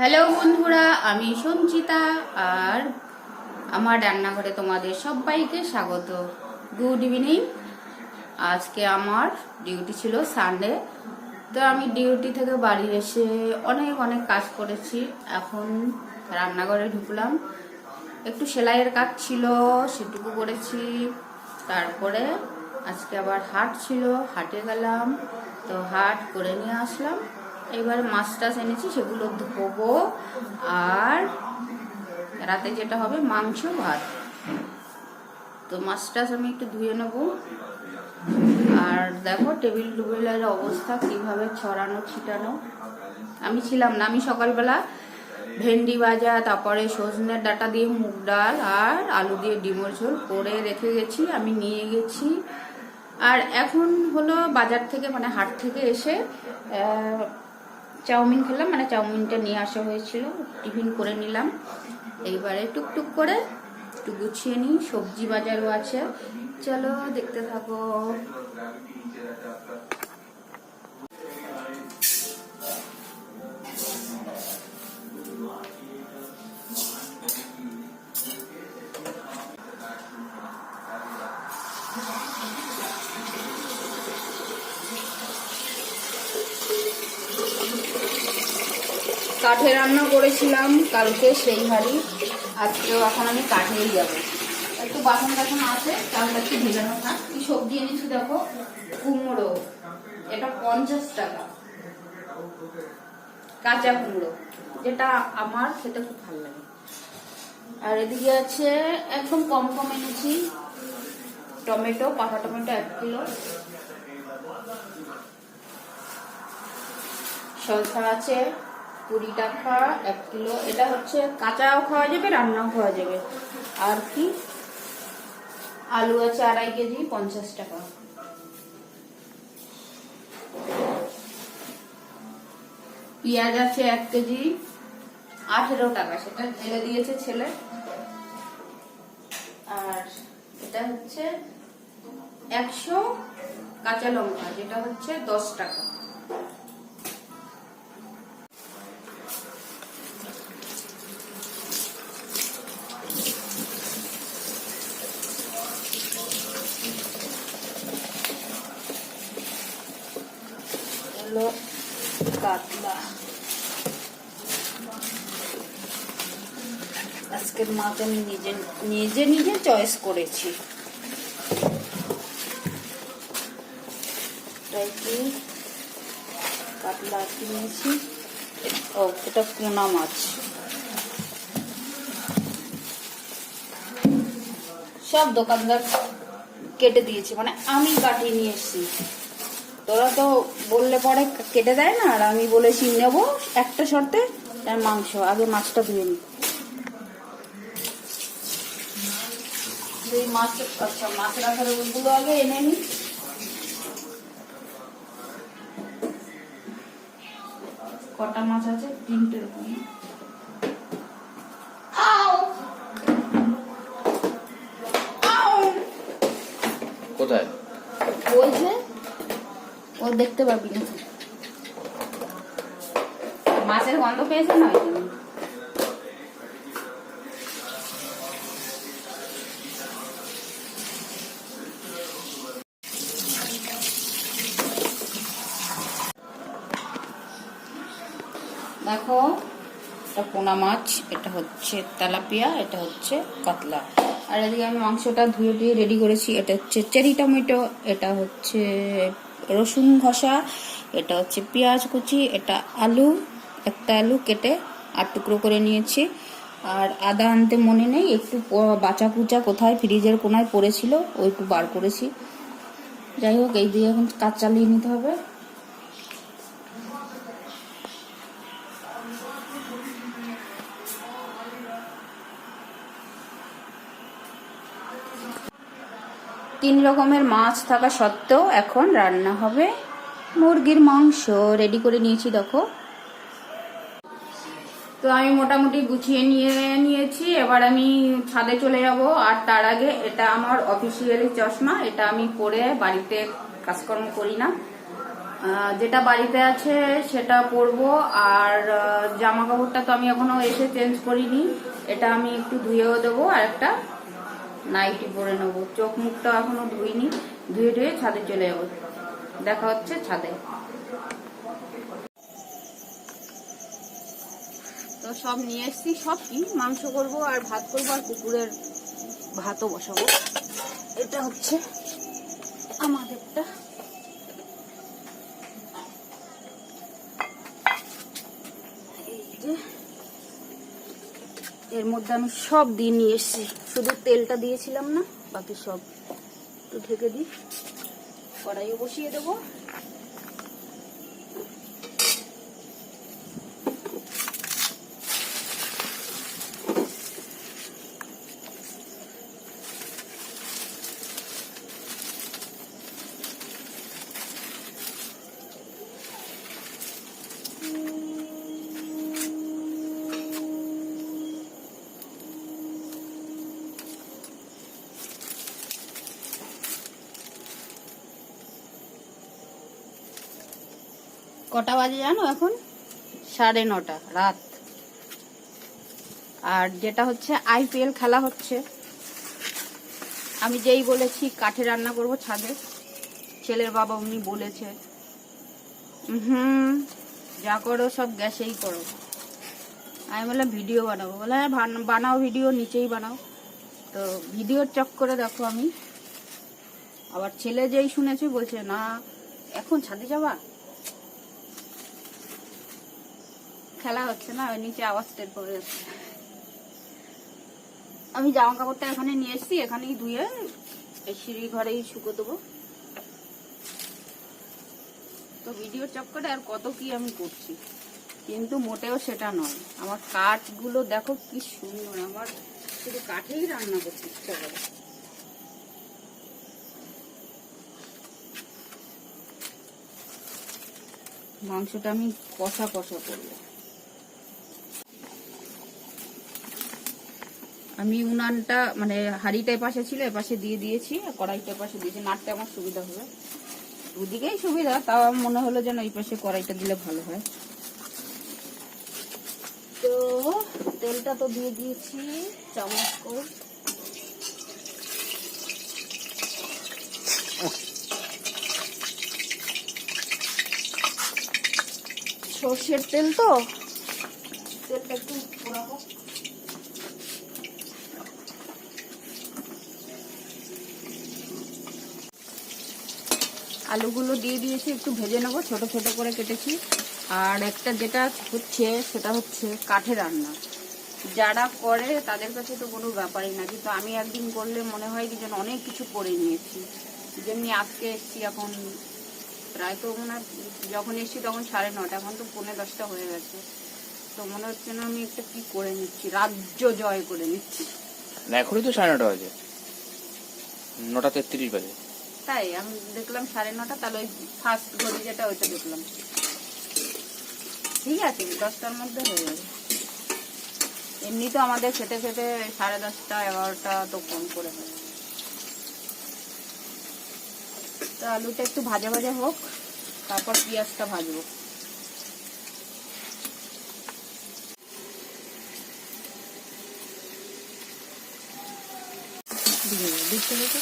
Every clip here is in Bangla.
হ্যালো বন্ধুরা, আমি সঞ্চিতা আর আমার রান্নাঘরে তোমাদের সবাইকে স্বাগত। Good evening. আজকে আমার ডিউটি ছিল সানডে তো আমি ডিউটি থেকে বাড়ি এসে অনেক অনেক কাজ করেছি। এখন রান্নাঘরে ঢুকলাম। একটু সেলাইয়ের কাজ ছিল, সেটুকু করেছি। তারপরে আজকে আবার হাট ছিল, হাটে গেলাম। তো হাট করে নিয়ে আসলাম। এবার মাছ টাছ এনেছি, সেগুলো ধোবো। আর রাতে যেটা হবে, মাংস, ভাত। তো মাছ টাছ আমি একটু ধুয়ে নেব। আর দেখো, টেবিল টুবিলের অবস্থা, কীভাবে ছড়ানো, ছিটানো। আমি ছিলাম না, আমি সকালবেলা ভেন্ডি ভাজা, তারপরে সজনের ডাটা দিয়ে মুগ ডাল আর আলু দিয়ে ডিমের ঝোল করে রেখে গেছি, আমি নিয়ে গেছি। আর এখন হলো বাজার থেকে মানে হাট থেকে এসে চাউমিন খেলাম মানে চাউমিনটা নিয়ে আসা হয়েছিল, টিফিন করে নিলাম। এইবারে টুকটুক করে একটু গুছিয়ে নিই, সবজি বাজারও আছে। চলো দেখতে থাকো। কাঠে রান্না করেছিলাম কালকে সেই হাড়ি। আজকেও এখন আমি কাঠেই যাব। একটু বাসন টাসন আছে, তাহলে একটু ভেজানো থাক। কি সবজি এনেছি দেখো? কুমড়ো, এটা পঞ্চাশ টাকা। কাঁচা কুমড়ো, যেটা আমার খেতে খুব ভালো লাগে। আর এদিকে আছে, একদম কম কম এনেছি, টমেটো, পাকা টমেটো এক কিলো। শসা আছে কুড়ি টাকা, এক কিলো। এটা হচ্ছে কাঁচাও খাওয়া যাবে, রান্নাও খাওয়া যাবে। আর কি? আলু আছে আড়াই কেজি, পঞ্চাশ টাকা। পেঁয়াজ আছে এক কেজি, আঠেরো টাকা। সেটা ঢেলে দিয়েছে ছেলে। আর এটা হচ্ছে একশো কাঁচা লঙ্কা, যেটা হচ্ছে দশ টাকা। হলো কাতলা আজকের মাছ আমি নিজে নিজে নিজে চয়েস করেছি। কাতলা কিনেছি। ও, এটা পোনা মাছ। সব দোকানদার কেটে দিয়েছে মানে আমি কাটিয়ে নিয়ে এসেছি। তোরা তো বললে পরে কেটে দেয় না, আর আমি বলেছি নেব একটা শর্তে, তার মাংস, আগে মাছটা ধুয়ে নি। মাছ আচ্ছা রাখার ওগুলো আগে এনে কটা মাছ আছে? তিনটে রকম আউ! আউ! কোথায় ওই যে ও দেখতে পারবি না মাছের গন্ধ পেয়েছে না। দেখো, এটা পোনা মাছ, এটা হচ্ছে তেলাপিয়া, এটা হচ্ছে কাতলা আর এদিকে আমি মাংসটা ধুয়ে ধুয়ে রেডি করেছি, এটা হচ্ছে চেরি টমেটো, এটা হচ্ছে রসুন ঘষা, এটা হচ্ছে পেঁয়াজ কুচি, এটা আলু, একটা আলু কেটে আট টুকরো করে নিয়েছি। আর আদা আনতে মনে নেই, একটু বাঁচা কুচা কোথায়, ফ্রিজের কোনায় পড়েছিল, ওই একটু বার করেছি। যাই হোক, এই দিয়ে এখন কাজ চালিয়ে নিতে হবে। তিন রকমের মাছ থাকা সত্ত্বেও এখন রান্না হবে মুরগির মাংস। রেডি করে নিয়েছি, দেখো। তো আমি মোটামুটি গুছিয়ে নিয়ে নিয়েছি। এবার আমি ছাদে চলে যাব। আর তার আগে এটা আমার অফিসিয়ালি চশমা। এটা আমি পরে বাড়িতে কাজকর্ম করি না। যেটা বাড়িতে আছে সেটা পরবো। আর জামা কাপড়টা তো আমি এখনও এসে চেঞ্জ করিনি। এটা আমি একটু ধুয়েও দেবো। আর একটা নাইটি পরে নেব। চোখ মুখটা এখনও ধুইনি, ধুয়ে ধুয়ে ছাদে চলে যাব। দেখা হচ্ছে ছাদে। তো সব নিয়ে এসছি, সব কি? মাংস করব আর ভাত করব আর কুকুরের ভাতও বসাবো। এটা হচ্ছে আমাদেরটা। এর মধ্যে আমি সব দিয়ে নিয়ে এসছি। শুধু তেলটা দিয়েছিলাম না, বাকি সব একটু ঢেকে দিই। কড়াইও বসিয়ে দেবো। কটা বাজে জানো এখন? সাড়ে নটা, রাত। আর যেটা হচ্ছে আইপিএল খেলা হচ্ছে। আমি যেই বলেছি, কাঠে রান্না করব ছাদে। ছেলের বাবা উনি বলেছে হুম যা করো সব গ্যাসেই করো। আমি বললাম, ভিডিও বানাবো। বলে হ্যাঁ বানাও ভিডিও, নিচেই বানাও। তো ভিডিওর চক্করে দেখো আমি। আবার ছেলে যেই শুনেছে, বলছে, না, এখন ছাদে যাবা? খেলা হচ্ছে না ওই নিচে আওয়াজ টের পড়ে যাচ্ছে। আমি জামা কাপড়টা এখানে নিয়ে এসেছি, এখানেই ধুয়ে সিঁড়ি ঘরেই শুকো দেবো। তো ভিডিও চক্করে আর কত কি আমি করছি? কিন্তু মোটেও সেটা নয়। আমার কাঠগুলো দেখো কি সুন্দর, আমার শুধু কাঠেই রান্না করতে ইচ্ছা করে। মাংসটা আমি কষা কষা করব। আমি উনানটা মানে হাড়িটা পাশে ছিল এপাশে দিয়ে দিয়েছি, আর পাশে দিয়েছি। নাড়তে আমার সুবিধা হবে। দুদিকেই সুবিধা, তাও আমার মনে হলো যেন এই পাশে কড়াইটা দিলে ভালো হয়। তো তেলটা তো দিয়ে দিয়েছি, চামচ সর্ষের তেল তো? তেলটা একটু পোড়াবো। আলুগুলো দিয়ে দিয়েছি, একটু ভেজে নেব, ছোট ছোট করে কেটেছি। আর একটা যেটা হচ্ছে, সেটা হচ্ছে কাঠে রান্না। যারা করে, তাদের কাছে তো কোনো ব্যাপারই না। কিন্তু আমি একদিন করলে মনে হয় কি যেন অনেক কিছু করে নিয়েছি। যেমনি আজকে এসছি, এখন প্রায় তো মনে যখন এসছি তখন সাড়ে নটা, এখন তো পৌনে দশটা হয়ে গেছে। তো মনে হচ্ছে না আমি একটা কি করে নিচ্ছি, রাজ্য জয় করে নিচ্ছি। এখনই তো সাড়ে নটা বাজে। নটা তেত্রিশ বাজে। তাই? আমি দেখলাম সাড়ে নটা, তাহলে ওই ফার্স্ট ঘড়ি যেটা, ওইটা দেখলাম। ঠিক আছে, দশটার মধ্যে হয়ে যাবে। এমনি তো আমাদের খেতে খেতে সাড়ে দশটা, এগারোটা তো কম করে হয়। তো আলুটা একটু ভাজা ভাজা হোক, তারপর পেঁয়াজটা ভাজবো। দিয়ে দিতে হবে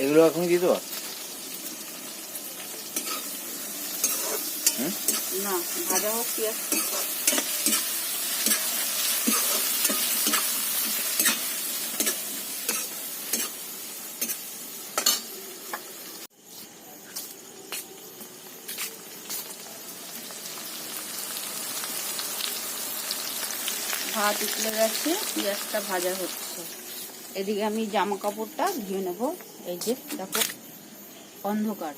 এগুলো এখন দিয়ে দেবো না, ভাজা হোক ভাত উঠলে গেছে, পেঁয়াজটা ভাজা হচ্ছে। এদিকে আমি জামা কাপড়টা ধুয়ে নেব। এই যে, দেখো, অন্ধকার।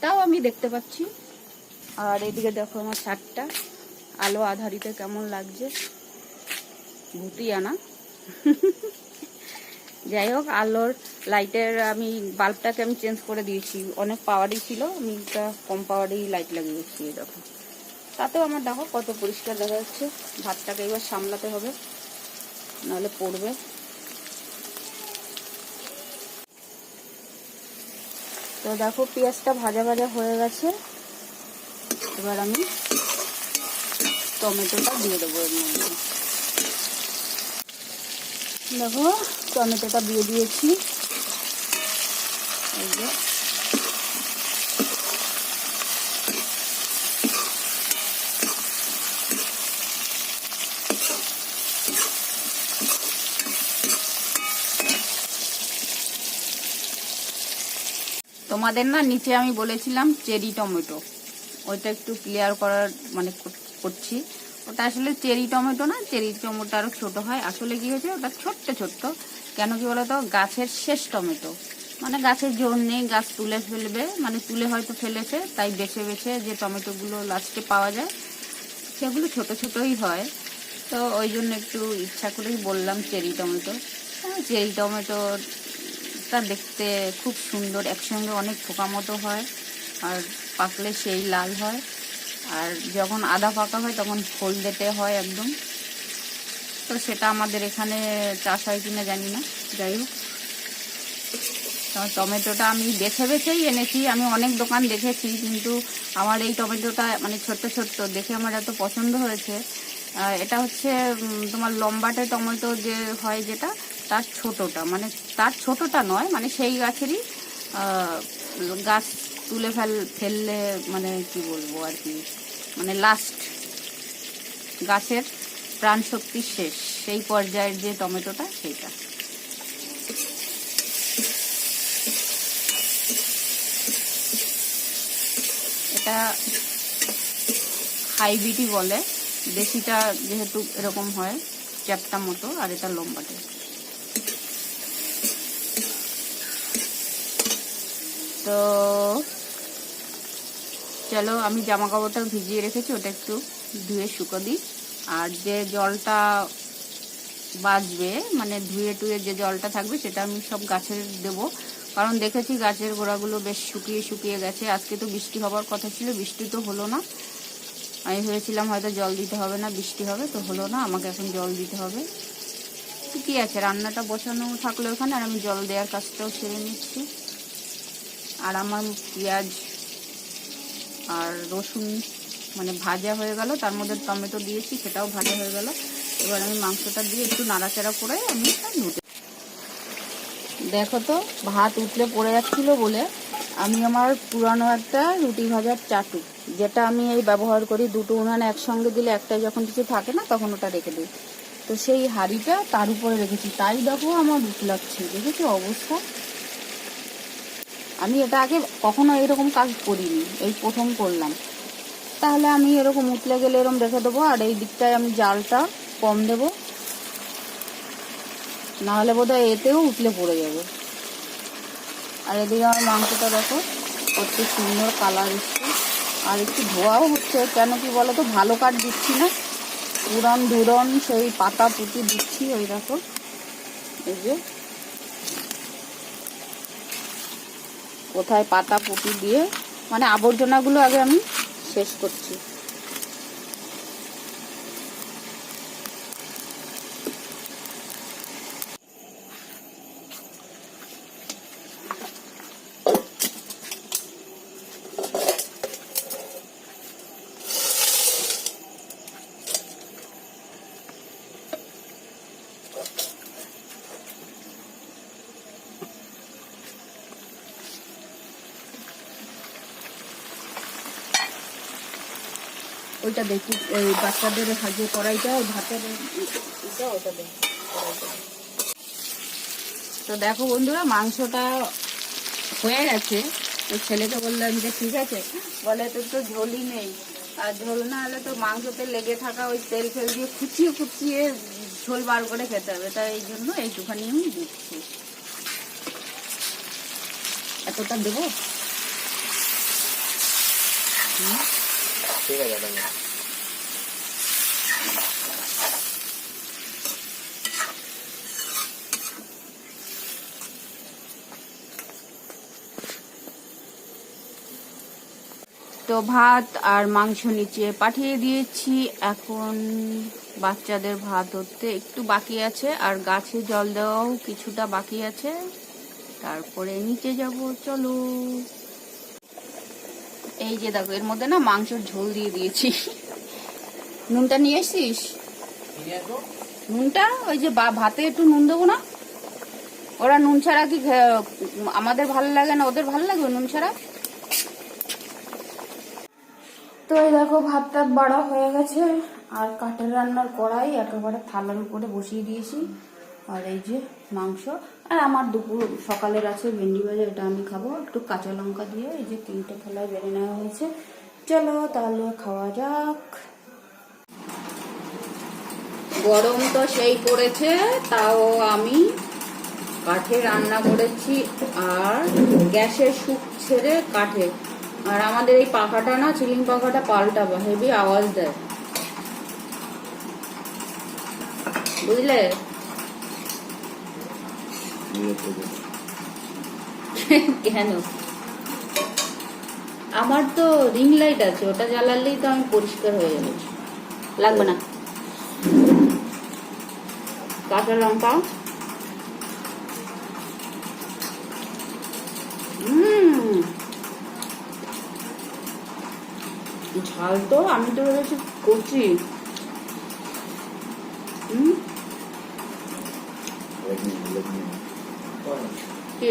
তাও আমি দেখতে পাচ্ছি। আর এদিকে দেখো আমার শার্টটা। আলো আধারিতে কেমন লাগছে। ভুতিয়া না যাই হোক, আলোর লাইটের আমি বাল্বটাকে আমি চেঞ্জ করে দিয়েছি। অনেক পাওয়ারই ছিল, আমি একটা কম পাওয়ারই লাইট লাগিয়েছি দেখো। তাতেও আমার দেখো কত পরিষ্কার দেখা যাচ্ছে। ভাতটাকে এবার সামলাতে হবে, নাহলে পড়বে। তো দেখো পেঁয়াজটা ভাজা ভাজা হয়ে গেছে। এবার আমি টমেটোটা দিয়ে দেবো এর মধ্যে। দেখো, টমেটোটা দিয়ে দিয়েছি। এই যে। তোমাদের না, নিচে আমি বলেছিলাম চেরি টমেটো। ওইটা একটু ক্লিয়ার করার মানে করছি। ওটা আসলে চেরি টমেটো না, চেরি টমেটো আরও ছোট হয়। আসলে কি হয়েছে, ওটা ছোট্ট ছোট্ট। কেন কি বলতো, গাছের শেষ টমেটো। মানে গাছের জোর নেই, গাছ তুলে ফেলবে। মানে তুলে হয়তো ফেলেছে, তাই বেছে বেছে যে টমেটোগুলো লাস্টে পাওয়া যায়, সেগুলো ছোট ছোটই হয়। তো ওই জন্য একটু ইচ্ছা করেই বললাম চেরি টমেটো। চেরি চেরি টমেটোটা দেখতে খুব সুন্দর, একসঙ্গে অনেক পোকা মতো হয় আর পাকলে সেই লাল হয়। আর যখন আধা পাকা হয় তখন হলদেটে হয় একদম। তো সেটা আমাদের এখানে চাষ হয় কিনা জানি না, যাই হোক। টমেটোটা আমি বেছে বেছেই এনেছি, আমি অনেক দোকান দেখেছি, কিন্তু আমার এই টমেটোটা মানে ছোট্ট ছোট্ট, দেখে আমার এত পছন্দ হয়েছে। এটা হচ্ছে তোমার লম্বাটে টমেটো যে হয় যেটা তার ছোটটা মানে তার ছোটটা নয় মানে সেই গাছেরই গাছ তুলে ফেল, ফেললে মানে কি বলব আর কি মানে লাস্ট গাছের প্রাণ শক্তি শেষ, সেই পর্যায়ের যে টমেটোটা সেইটা। এটা হাইব্রিডই বলে, দেশিটা যেহেতু এরকম হয়, চ্যাপটা মতো, আর এটা লম্বাটে। তো চলো আমি জামা কাপড়টা ভিজিয়ে রেখেছি, ওটা একটু ধুয়ে শুকো দিই। আর যে জলটা বাঁচবে মানে ধুয়ে টুয়ে যে জলটা থাকবে, সেটা আমি সব গাছের দেবো। কারণ দেখেছি গাছের গোড়াগুলো বেশ শুকিয়ে শুকিয়ে গেছে। আজকে তো বৃষ্টি হবার কথা ছিল, বৃষ্টি তো হলো না। আমি ভেবেছিলাম হয়তো জল দিতে হবে না, বৃষ্টি হবে, তো হলো না, আমাকে এখন জল দিতে হবে। কি আছে, রান্নাটা বসানো থাকল ওখানে, আর আমি জল দেওয়ার কাজটাও সেরে নিচ্ছি। আর আমার পেঁয়াজ আর রসুন মানে ভাজা হয়ে গেল। তার মধ্যে টমেটো দিয়েছি, সেটাও ভাজা হয়ে গেল। এবার আমি মাংসটা দিয়ে একটু নাড়াচাড়া করে আমি নুটে দেখো তো, ভাত উঠলে পড়ে যাচ্ছিল বলে আমি আমার পুরানো একটা রুটি ভাজার চাটু, যেটা আমি এই ব্যবহার করি দুটো উনানে একসঙ্গে দিলে একটা যখন কিছু থাকে না তখন ওটা রেখে দিই। তো সেই হাঁড়িটা তার উপরে রেখেছি। তাই দেখো আমার লাগছে, দেখেছি অবস্থা? আমি এটা আগে কখনো এরকম কাজ করিনি, এই প্রথম করলাম। তাহলে আমি এরকম উতলে গেলে এরকম রেখে দেবো, আর এই দিকটায় আমি জালটা কম দেব। নাহলে বোধহয় এতেও উতলে পড়ে যাবে। আর এদিকে আমার মাংসটা দেখো, কত সুন্দর কালার এসছে। আর একটু ধোয়াও হচ্ছে, কেন কি বলো তো ভালো কাঠ দিচ্ছি না। পুরান ধুরন সেই পাতা পুঁতি দিচ্ছি, ওই দেখো। এই যে। কোথায় পাতা পুটি দিয়ে মানে আবর্জনাগুলো আগে আমি শেষ করছি। ওইটা দেখি ওই বাচ্চাদের হাজে কড়াইটা ভাতের ওটা দেখ। তো দেখো বন্ধুরা, মাংসটা হয়ে গেছে। তো ছেলেকে বললাম যে, ঠিক আছে। বলে, তোর তো ঝোলই নেই। আর ঝোল না হলে তো মাংসতে লেগে থাকা ওই তেল ফেল দিয়ে খুচিয়ে খুচিয়ে ঝোল বার করে খেতে হবে। তাই এই জন্য এইটুখানি আমি দিচ্ছি। এতটা দেবো? হুম? ঠিক আছে দাদা তো ভাত আর মাংস নিচে পাঠিয়ে দিয়েছি। এখন বাচ্চাদের ভাত হতে একটু বাকি আছে, আর গাছে জল দেওয়াও কিছুটা বাকি আছে। তারপরে নিচে যাব, চলো। এই যে দেখো, এর মধ্যে না মাংসের ঝোল দিয়ে দিয়েছি। নুনটা নিয়ে এসছিস? নুনটা? ওই যে ভাতে একটু নুন দেবো না? ওরা নুন ছাড়া কি আমাদের ভালো লাগে না? ওদের ভালো লাগবে নুন ছাড়া? তো এই দেখো ভাত টাত বাড়া হয়ে গেছে। আর কাঠের রান্নার কড়াই একেবারে থালার উপরে বসিয়ে দিয়েছি। আর এই যে মাংস। আর আমার দুপুর সকালের আছে ভেন্ডি ভাজা, এটা আমি খাব। একটু কাঁচা লঙ্কা দিয়ে এই যে তিনটে থালায় বেড়ে নেওয়া হয়েছে। চলো তাহলে খাওয়া যাক। গরম তো সেই পড়েছে, তাও আমি কাঠে রান্না করেছি আর গ্যাসের সুখ ছেড়ে কাঠে। আর আমাদের এই পাখাটা না, চিলিং পাখাটা পাল্টাবো, হেভি আওয়াজ দেয়। বুঝলে? কেন? আমার তো রিং লাইট আছে, ওটা জ্বালালেই তো আমি পরিষ্কার হয়ে যাবে। লাগবে না। কাঁচা লঙ্কা। ঝাল তো, আমি তো ভেবেছি কচি হুম কি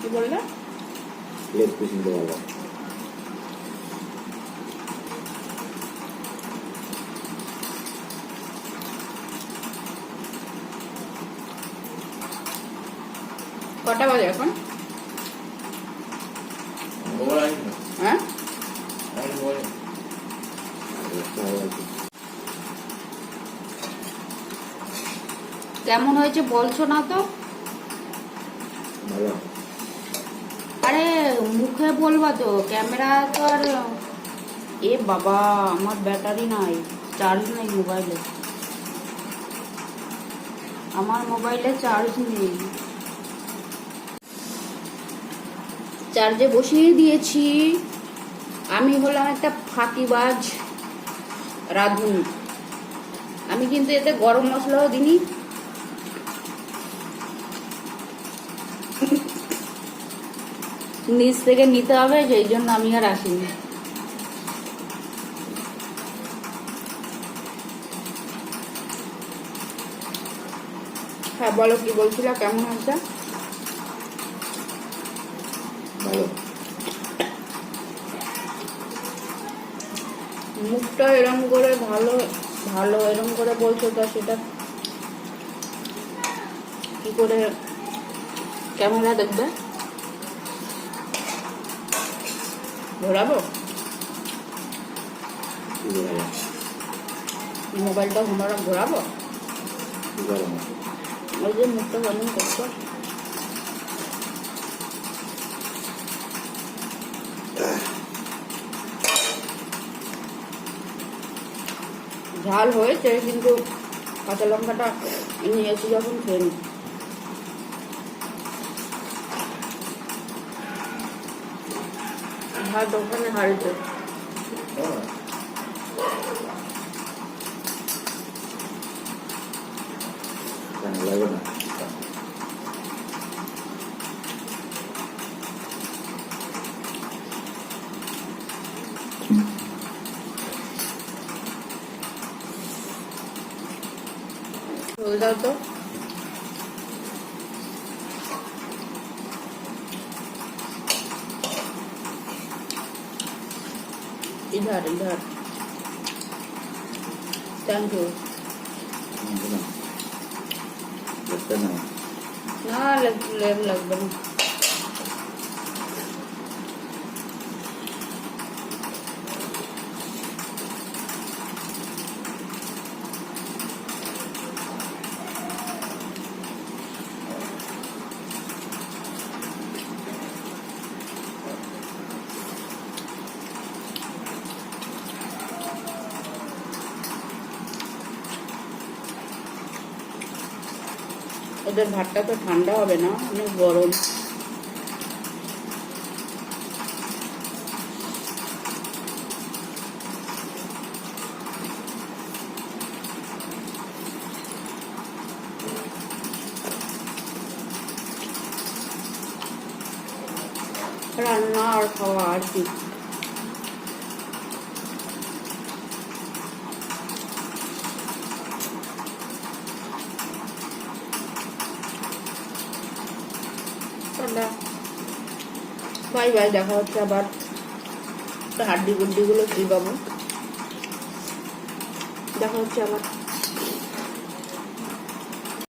কি বললে লেগ পিস নিতে পারব কটা বাজে এখন? হ্যাঁ? কেমন হয়েছে বলছো না তো? আরে মুখে বলবা তো ক্যামেরা তো আর এ বাবা আমার ব্যাটারি নাই চার্জ নেই মোবাইলে। আমার মোবাইলে চার্জ নেই। চার্জে বসিয়ে দিয়েছি। আমি হলাম একটা ফাঁকিবাজ রাঁধুনি। আমি কিন্তু এতে গরম মশলাও দিনি নিচ থেকে নিতে হবে, সেই জন্য আমি আর আসিনি। হ্যাঁ বলো কি বলছিল, কেমন হয়েছে ভালো মুখটা এরম করে ভালো ভালো এরম করে বলছো তা সেটা কি করে ক্যামেরা দেখবে? ঘোরাবো? মোবাইলটা ঘোরাবো? ঘোরাবো। ওই যে মুখটা কেমন করছ? ঝাল হয়েছে কিন্তু কাঁচা লঙ্কাটা নিয়েছি যখন খেয়ে নি। ভাত ওখানে লাগবে না? ঝোল দাও তো इधर इधर थैंक यू না দেখতে না না লেগ লেগ লাগবে না মাছের ভাতটা তো ঠান্ডা হবে না অনেক গরম। রান্না আর খাওয়া আর কি। বাই বাই দেখা হচ্ছে আবার। হাড্ডি গুড্ডিগুলো চিবাবো দেখা হচ্ছে আবার।